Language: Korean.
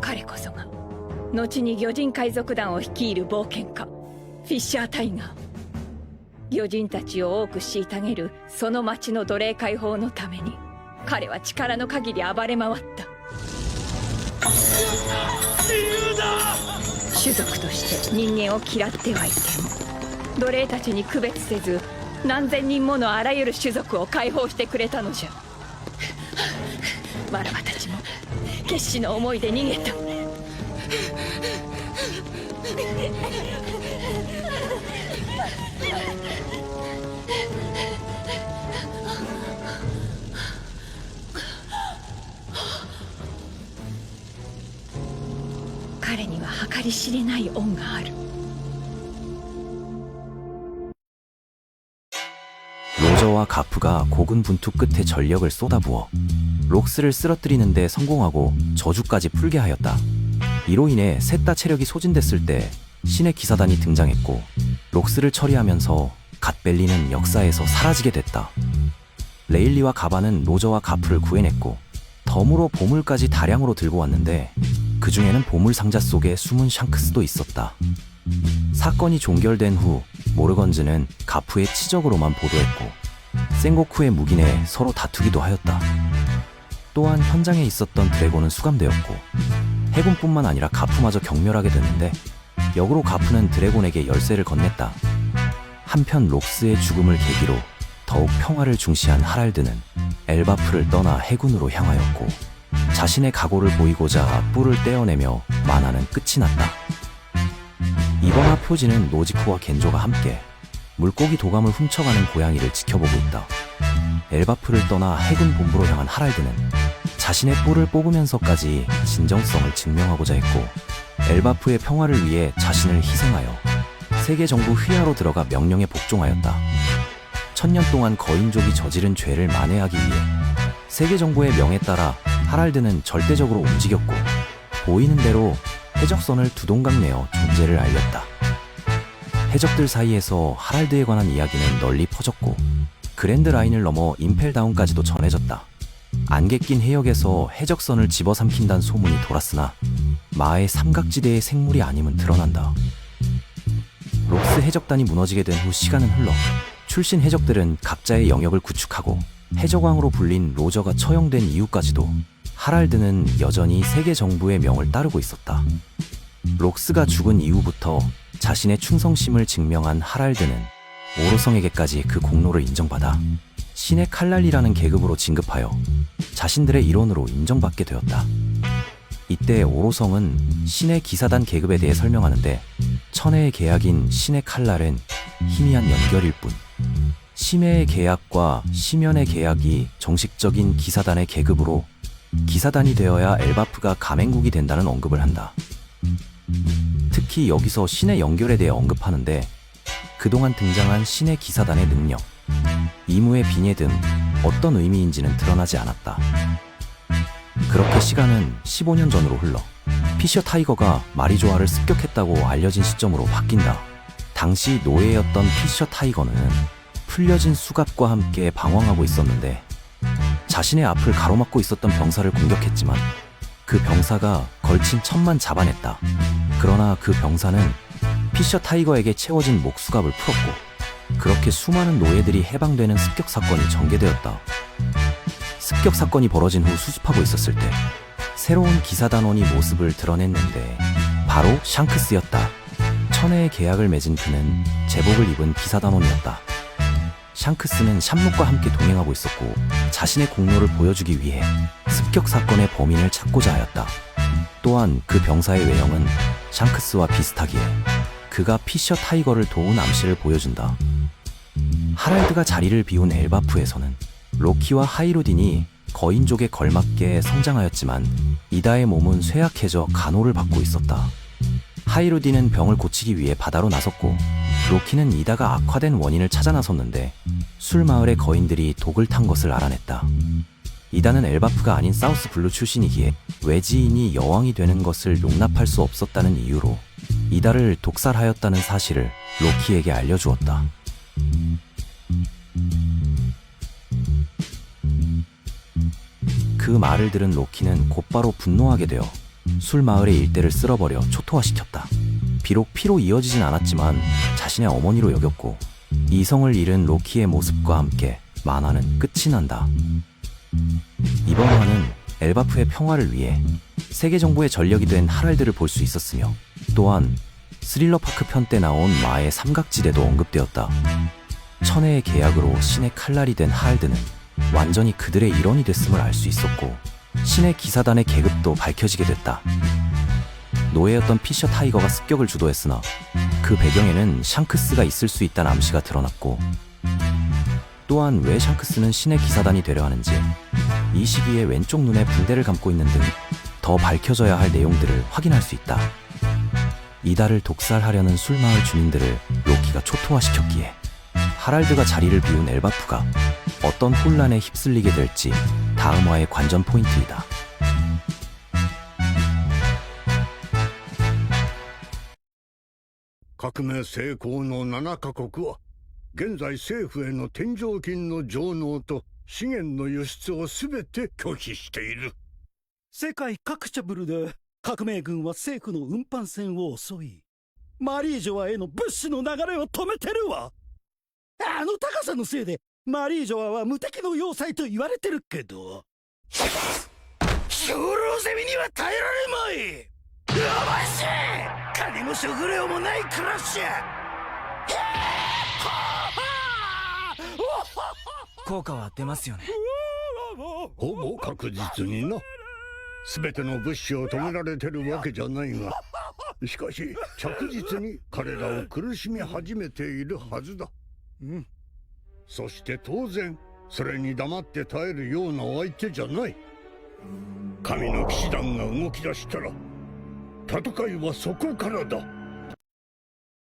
彼こそが後に魚人海賊団を率いる冒険家フィッシャー・タイガー。魚人たちを多く虐げるその町の奴隷解放のために彼は力の限り暴れ回った。種族として人間を嫌ってはいても奴隷たちに区別せず何千人ものあらゆる種族を解放してくれたのじゃ。わらわたちも決死の思いで逃げた。彼には計り知れない恩がある。 로저와 가프가 고군분투 끝에 전력을 쏟아부어 록스를 쓰러뜨리는데 성공하고 저주까지 풀게 하였다. 이로 인해 셋 다 체력이 소진됐을 때 신의 기사단이 등장했고 록스를 처리하면서 갓벨리는 역사에서 사라지게 됐다. 레일리와 가바는 로저와 가프를 구해냈고 덤으로 보물까지 다량으로 들고 왔는데 그 중에는 보물 상자 속에 숨은 샹크스도 있었다. 사건이 종결된 후 모르건즈는 가프의 치적으로만 보도했고 생고쿠의 무기내 서로 다투기도 하였다. 또한 현장에 있었던 드래곤은 수감되었고 해군뿐만 아니라 가프마저 경멸하게 됐는데 역으로 가프는 드래곤에게 열쇠를 건넸다. 한편 록스의 죽음을 계기로 더욱 평화를 중시한 하랄드는 엘바프를 떠나 해군으로 향하였고 자신의 각오를 보이고자 뿔을 떼어내며 만화는 끝이 났다. 이번 화 표지는 노지코와 겐조가 함께 물고기 도감을 훔쳐가는 고양이를 지켜보고 있다. 엘바프를 떠나 해군 본부로 향한 하랄드는 자신의 뿔을 뽑으면서까지 진정성을 증명하고자 했고 엘바프의 평화를 위해 자신을 희생하여 세계 정부 휘하로 들어가 명령에 복종하였다. 천년 동안 거인족이 저지른 죄를 만회하기 위해 세계 정부의 명에 따라 하랄드는 절대적으로 움직였고 보이는 대로 해적선을 두 동강 내어 존재를 알렸다. 해적들 사이에서 하랄드에 관한 이야기는 널리 퍼졌고 그랜드 라인을 넘어 임펠다운까지도 전해졌다. 안개 낀 해역에서 해적선을 집어삼킨다는 소문이 돌았으나 마의 삼각지대의 생물이 아님은 드러난다. 록스 해적단이 무너지게 된 후 시간은 흘러 출신 해적들은 각자의 영역을 구축하고 해적왕으로 불린 로저가 처형된 이후까지도 하랄드는 여전히 세계 정부의 명을 따르고 있었다. 록스가 죽은 이후부터 자신의 충성심을 증명한 하랄드는 오로성에게까지 그 공로를 인정받아 신의 칼날이라는 계급으로 진급하여 자신들의 일원으로 인정받게 되었다. 이때 오로성은 신의 기사단 계급에 대해 설명하는데 천혜의 계약인 신의 칼날은 희미한 연결일 뿐 심해의 계약과 심연의 계약이 정식적인 기사단의 계급으로 기사단이 되어야 엘바프가 가맹국이 된다는 언급을 한다. 특히 여기서 신의 연결에 대해 언급하는데 그동안 등장한 신의 기사단의 능력, 이무의 빈예 등 어떤 의미인지는 드러나지 않았다. 그렇게 시간은 15년 전으로 흘러 피셔 타이거가 마리조아를 습격했다고 알려진 시점으로 바뀐다. 당시 노예였던 피셔 타이거는 풀려진 수갑과 함께 방황하고 있었는데 자신의 앞을 가로막고 있었던 병사를 공격했지만 그 병사가 걸친 첩만 잡아냈다. 그러나 그 병사는 피셔 타이거에게 채워진 목수갑을 풀었고 그렇게 수많은 노예들이 해방되는 습격 사건이 전개되었다. 습격 사건이 벌어진 후 수습하고 있었을 때 새로운 기사단원이 모습을 드러냈는데 바로 샹크스였다. 천혜의 계약을 맺은 그는 제복을 입은 기사단원이었다. 샹크스는 샴록과 함께 동행하고 있었고 자신의 공로를 보여주기 위해 습격 사건의 범인을 찾고자 하였다. 또한 그 병사의 외형은 샹크스와 비슷하기에 그가 피셔 타이거를 도운 암시를 보여준다. 하랄드가 자리를 비운 엘바프에서는 로키와 하이로딘이 거인족에 걸맞게 성장하였지만 이다의 몸은 쇠약해져 간호를 받고 있었다. 하이로딘은 병을 고치기 위해 바다로 나섰고 로키는 이다가 악화된 원인을 찾아 나섰는데 술 마을의 거인들이 독을 탄 것을 알아냈다. 이다는 엘바프가 아닌 사우스 블루 출신이기에 외지인이 여왕이 되는 것을 용납할 수 없었다는 이유로 이다를 독살하였다는 사실을 로키에게 알려주었다. 그 말을 들은 로키는 곧바로 분노하게 되어 술 마을의 일대를 쓸어버려 초토화시켰다. 비록 피로 이어지진 않았지만 자신의 어머니로 여겼고 이성을 잃은 로키의 모습과 함께 만화는 끝이 난다. 이번 화는 엘바프의 평화를 위해 세계 정보의 전력이 된 하랄드를 볼 수 있었으며 또한 스릴러 파크 편 때 나온 마의 삼각지대도 언급되었다. 천혜의 계약으로 신의 칼날이 된 하랄드는 완전히 그들의 일원이 됐음을 알 수 있었고 신의 기사단의 계급도 밝혀지게 됐다. 노예였던 피셔 타이거가 습격을 주도했으나 그 배경에는 샹크스가 있을 수 있다는 암시가 드러났고 또한 왜 샹크스는 신의 기사단이 되려 하는지 이 시기에 왼쪽 눈에 붕대를 감고 있는 등 더 밝혀져야 할 내용들을 확인할 수 있다. 이달을 독살하려는 술마을 주민들을 로키가 초토화시켰기에 하랄드가 자리를 비운 엘바프가 어떤 혼란에 휩쓸리게 될지 다음 화의 관전 포인트이다. 革命成功の7カ国は現在政府への天上金の上納と資源の輸出を全て拒否している世界各チャブルで革命軍は政府の運搬船を襲いマリージョアへの物資の流れを止めてるわあの高さのせいで マリージョアは無敵の要塞と言われてるけど。兵糧攻めには耐えられまい。やばいし金も食料もない暮らし効果は出ますよね。ほぼ確実にな。全ての物資を止められてるわけじゃないが。しかし着実に彼らを苦しみ始めているはずだ。うんそして当然それに黙って耐えるような相手じゃない。神の騎士団が動き出したら戦いはそこからだ。